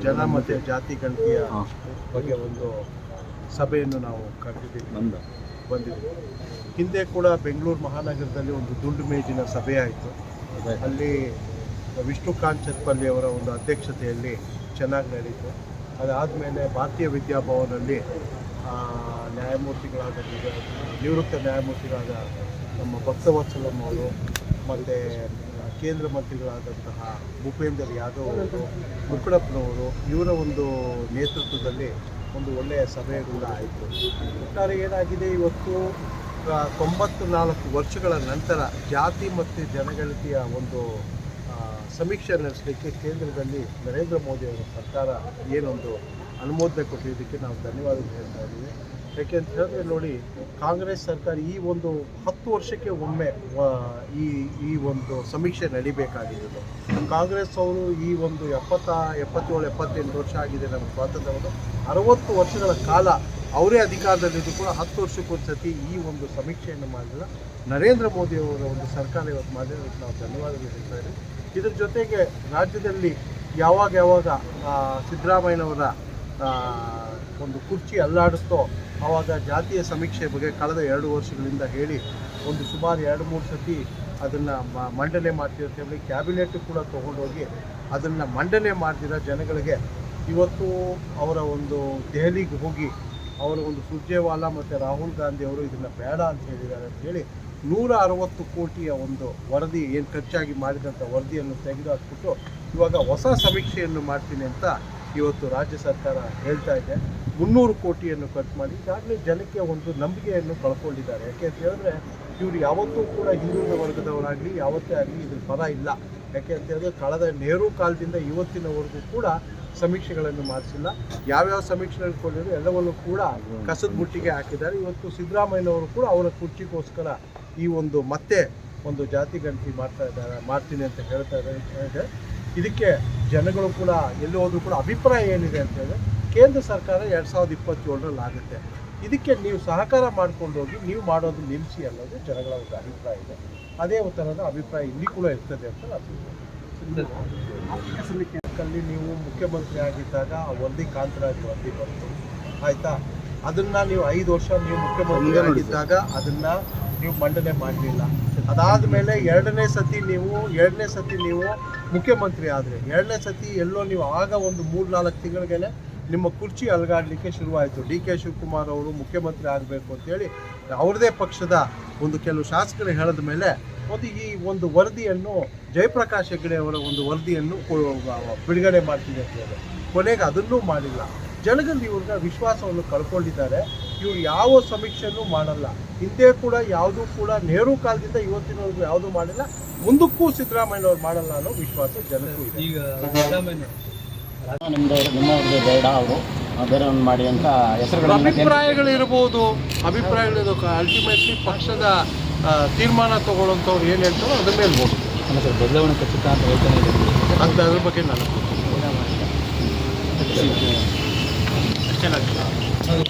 ಜನ ಮತ್ತು ಜಾತಿ ಗಣತಿಯ ಬಗ್ಗೆ ಒಂದು ಸಭೆಯನ್ನು ನಾವು ಕರೆದಿದ್ದೀವಿ. ಬಂದಿದ್ದೀವಿ. ಹಿಂದೆ ಕೂಡ ಬೆಂಗಳೂರು ಮಹಾನಗರದಲ್ಲಿ ಒಂದು ದುಂಡು ಮೇಜಿನ ಸಭೆ ಆಯಿತು. ಅಲ್ಲಿ ವಿಷ್ಣುಕಾಂತ್ ಚತ್ಪಲ್ಲಿ ಅವರ ಒಂದು ಅಧ್ಯಕ್ಷತೆಯಲ್ಲಿ ಚೆನ್ನಾಗಿ ನಡೀತು. ಅದಾದಮೇಲೆ ಭಾರತೀಯ ವಿದ್ಯಾಭವನಲ್ಲಿ ನ್ಯಾಯಮೂರ್ತಿಗಳಾದ ನಿವೃತ್ತ ನ್ಯಾಯಮೂರ್ತಿಗಳಾದ ನಮ್ಮ ಭಕ್ತವತ್ಸಲಂ ಅವರು ಮತ್ತು ಕೇಂದ್ರ ಮಂತ್ರಿಗಳಾದಂತಹ ಭೂಪೇಂದ್ರ ಯಾದವ್ ಅವರು, ಮುಕುಳಪ್ಪನವರು, ಇವರ ಒಂದು ನೇತೃತ್ವದಲ್ಲಿ ಒಂದು ಒಳ್ಳೆಯ ಸಭೆ ಕೂಡ ಆಯಿತು. ಒಟ್ಟಾರೆ ಏನಾಗಿದೆ, ಇವತ್ತು ತೊಂಬತ್ತು ನಾಲ್ಕು ವರ್ಷಗಳ ನಂತರ ಜಾತಿ ಮತ್ತು ಜನಗಣತಿಯ ಒಂದು ಸಮೀಕ್ಷೆ ನಡೆಸಲಿಕ್ಕೆ ಕೇಂದ್ರದಲ್ಲಿ ನರೇಂದ್ರ ಮೋದಿ ಅವರ ಸರ್ಕಾರ ಏನೊಂದು ಅನುಮೋದನೆ ಕೊಟ್ಟಿದ್ದಕ್ಕೆ ನಾವು ಧನ್ಯವಾದ ಹೇಳ್ತಾ ಇದ್ದೀವಿ. ಯಾಕೆ ಅಂತ ಹೇಳಿದ್ರೆ ನೋಡಿ, ಕಾಂಗ್ರೆಸ್ ಸರ್ಕಾರ ಈ ಒಂದು ಹತ್ತು ವರ್ಷಕ್ಕೆ ಒಮ್ಮೆ ಈ ಈ ಒಂದು ಸಮೀಕ್ಷೆ ನಡಿಬೇಕಾಗಿದ್ದು, ಕಾಂಗ್ರೆಸ್ ಅವರು ಈ ಒಂದು ಎಪ್ಪತ್ತ, ಎಪ್ಪತ್ತೇಳು, ಎಪ್ಪತ್ತೆಂಟು ವರ್ಷ ಆಗಿದೆ ನಮ್ಮ ಸ್ವಾತಂತ್ರ್ಯವನ್ನು, ಅರವತ್ತು ವರ್ಷಗಳ ಕಾಲ ಅವರೇ ಅಧಿಕಾರದಲ್ಲಿದ್ದು ಕೂಡ ಹತ್ತು ವರ್ಷಕ್ಕೊಂದ್ಸತಿ ಈ ಒಂದು ಸಮೀಕ್ಷೆಯನ್ನು ಮಾಡಿಲ್ಲ ನರೇಂದ್ರ ಮೋದಿ ಅವರ ಒಂದು ಸರ್ಕಾರ ಇವತ್ತು ಮಾಡಿರೋದಕ್ಕೆ ನಾವು ಧನ್ಯವಾದಗಳು ಹೇಳ್ತಾ ಇದ್ದೀವಿ. ಇದ್ರ ಜೊತೆಗೆ ರಾಜ್ಯದಲ್ಲಿ ಯಾವಾಗ ಯಾವಾಗ ಸಿದ್ದರಾಮಯ್ಯನವರ ಒಂದು ಕುರ್ಚಿ ಅಲ್ಲಾಡಿಸ್ತೋ ಆವಾಗ ಜಾತಿಯ ಸಮೀಕ್ಷೆ ಬಗ್ಗೆ ಕಳೆದ ಎರಡು ವರ್ಷಗಳಿಂದ ಹೇಳಿ ಒಂದು ಸುಮಾರು ಎರಡು ಮೂರು ಸತಿ ಅದನ್ನು ಮಂಡನೆ ಮಾಡ್ತಿರೋ ಹೇಳಿ ಕ್ಯಾಬಿನೆಟ್ ಕೂಡ ತೊಗೊಂಡೋಗಿ ಅದನ್ನು ಮಂಡನೆ ಮಾಡ್ತಿರೋ ಜನಗಳಿಗೆ ಇವತ್ತು ಅವರ ಒಂದು ದೆಹಲಿಗೆ ಹೋಗಿ ಅವರ ಒಂದು ಸುರ್ಜೇವಾಲಾ ಮತ್ತು ರಾಹುಲ್ ಗಾಂಧಿ ಅವರು ಇದನ್ನು ಬೇಡ ಅಂತ ಹೇಳಿದ್ದಾರೆ ಅಂತ ಹೇಳಿ ನೂರ ಅರವತ್ತು ಕೋಟಿಯ ಒಂದು ವರದಿ ಏನು ಖರ್ಚಾಗಿ ಮಾಡಿದಂಥ ವರದಿಯನ್ನು ತೆಗೆದು ಹಾಕ್ಬಿಟ್ಟು ಇವಾಗ ಹೊಸ ಸಮೀಕ್ಷೆಯನ್ನು ಮಾಡ್ತೀನಿ ಅಂತ ಇವತ್ತು ರಾಜ್ಯ ಸರ್ಕಾರ ಹೇಳ್ತಾ ಇದೆ. ಮುನ್ನೂರು ಕೋಟಿಯನ್ನು ಖರ್ಚು ಮಾಡಿ ಈಗಾಗಲೇ ಜನಕ್ಕೆ ಒಂದು ನಂಬಿಕೆಯನ್ನು ಕಳ್ಕೊಂಡಿದ್ದಾರೆ. ಯಾಕೆ ಅಂತ ಹೇಳಿದ್ರೆ, ಇವರು ಯಾವತ್ತೂ ಕೂಡ ಹಿಂದುಳಿದ ವರ್ಗದವರಾಗಲಿ, ಯಾವತ್ತೇ ಆಗಲಿ ಇದ್ರ ಪದ ಇಲ್ಲ. ಯಾಕೆ ಅಂತ ಹೇಳಿದ್ರೆ, ಕಳೆದ ನೆಹರು ಕಾಲದಿಂದ ಇವತ್ತಿನವರೆಗೂ ಕೂಡ ಸಮೀಕ್ಷೆಗಳನ್ನು ಮಾಡಿಸಿಲ್ಲ. ಯಾವ್ಯಾವ ಸಮೀಕ್ಷೆಗಳು ಕೊಟ್ಟಿದ್ರು ಎಲ್ಲವನ್ನು ಕೂಡ ಕಸದ ಬುಟ್ಟಿಗೆ ಹಾಕಿದ್ದಾರೆ. ಇವತ್ತು ಸಿದ್ದರಾಮಯ್ಯನವರು ಕೂಡ ಅವರ ಕುರ್ಚಿಗೋಸ್ಕರ ಈ ಒಂದು ಮತ್ತೆ ಒಂದು ಜಾತಿ ಗಣತಿ ಮಾಡ್ತಾ ಇದ್ದಾರೆ. ಮಾಡ್ತೀನಿ ಅಂತ ಹೇಳ್ತಾ ಇದ್ದಾರೆ. ಇದೆ. ಇದಕ್ಕೆ ಜನಗಳು ಕೂಡ ಎಲ್ಲಿ ಹೋದ್ರು ಕೂಡ ಅಭಿಪ್ರಾಯ ಏನಿದೆ ಅಂತ ಹೇಳಿದ್ರೆ ಕೇಂದ್ರ ಸರ್ಕಾರ ಎರಡು ಸಾವಿರದ ಇಪ್ಪತ್ತೇಳರಲ್ಲಿ ಆಗುತ್ತೆ. ಇದಕ್ಕೆ ನೀವು ಸಹಕಾರ ಮಾಡ್ಕೊಂಡು ಹೋಗಿ ನೀವು ಮಾಡೋದು ನಿಲ್ಲಿಸಿ ಅನ್ನೋದು ಜನಗಳ ಒಂದು ಅಭಿಪ್ರಾಯ ಇದೆ. ಅದೇ ಥರದ ಅಭಿಪ್ರಾಯ ಇಲ್ಲಿ ಕೂಡ ಇರ್ತದೆ ಅಂತ ಅಲ್ಲಿ ನೀವು ಮುಖ್ಯಮಂತ್ರಿ ಆಗಿದ್ದಾಗ ಆ ವರದಿ ಕಾಂತರಾಜ್ ವರದಿ ಬಂತು. ಆಯ್ತಾ? ಅದನ್ನ ನೀವು ಐದು ವರ್ಷ ನೀವು ಮುಖ್ಯಮಂತ್ರಿ ಆಗಿದ್ದಾಗ ಅದನ್ನ ನೀವು ಮಂಡನೆ ಮಾಡಲಿಲ್ಲ. ಅದಾದ ಮೇಲೆ ಎರಡನೇ ಸತಿ ನೀವು ಎರಡನೇ ಸತಿ ನೀವು ಮುಖ್ಯಮಂತ್ರಿ ಆದ್ರೆ ಎರಡನೇ ಸತಿ ಎಲ್ಲೋ ನೀವು ಆಗ ಒಂದು ಮೂರು ನಾಲ್ಕು ತಿಂಗಳಿಗೆನೆ ನಿಮ್ಮ ಕುರ್ಚಿ ಅಲಗಾಡಲಿಕ್ಕೆ ಶುರುವಾಯಿತು. ಡಿ ಕೆ ಶಿವಕುಮಾರ್ ಅವರು ಮುಖ್ಯಮಂತ್ರಿ ಆಗಬೇಕು ಅಂತೇಳಿ ಅವ್ರದೇ ಪಕ್ಷದ ಒಂದು ಕೆಲವು ಶಾಸಕರು ಹೇಳಿದ ಮೇಲೆ ಒಂದು ಈ ಒಂದು ವರದಿಯನ್ನು ಜಯಪ್ರಕಾಶ್ ಹೆಗ್ಡೆ ಅವರ ಒಂದು ವರದಿಯನ್ನು ಬಿಡುಗಡೆ ಮಾಡ್ತೀನಿ ಅಂತ ಹೇಳಿ. ಕೊನೆಗೆ ಅದನ್ನೂ ಮಾಡಿಲ್ಲ. ಜನಗಳು ಇವ್ರಿಗೆ ವಿಶ್ವಾಸವನ್ನು ಕಳ್ಕೊಂಡಿದ್ದಾರೆ. ಇವ್ರು ಯಾವ ಸಮೀಕ್ಷೆಯನ್ನು ಮಾಡಲ್ಲ. ಹಿಂದೆ ಕೂಡ ಯಾವುದೂ ಕೂಡ ನೆಹರು ಕಾಲದಿಂದ ಇವತ್ತಿನವರೆಗೂ ಯಾವುದೂ ಮಾಡಿಲ್ಲ. ಮುಂದಕ್ಕೂ ಸಿದ್ದರಾಮಯ್ಯನವ್ರು ಮಾಡಲ್ಲ ಅನ್ನೋ ವಿಶ್ವಾಸ ಜನಕ್ಕೂ ಈಗ ಸಿದ್ದರಾಮಯ್ಯ ನಿಮ್ದವ್ರು ನಿಮ್ಮವ್ರದ್ದು ಬೇಡ ಅವರು ಬೇರೆಯವ್ರನ್ನ ಮಾಡಿ ಅಂತ ಹೆಸರುಗಳನ್ನು ಅಭಿಪ್ರಾಯಗಳು ಇರ್ಬೋದು ಅಭಿಪ್ರಾಯಗಳು ಅಲ್ಟಿಮೇಟ್ಲಿ ಪಕ್ಷದ ಆ, ತೀರ್ಮಾನ ತಗೊಳ್ಳೋಂಥವ್ರು ಏನು ಹೇಳ್ತಾರೋ ಅದ್ರ ಮೇಲೆ ಹೋಗಿ ಸರ್ ಬದಲಾವಣೆ ಖಚಿತ ಅಂತ ಹೇಳ್ತಾನೆ ಅಂತ ಅದ್ರ ಬಗ್ಗೆ ನನಗೆ ಗೊತ್ತಿಲ್ಲ. ಅಷ್ಟೇ ನನಗೆ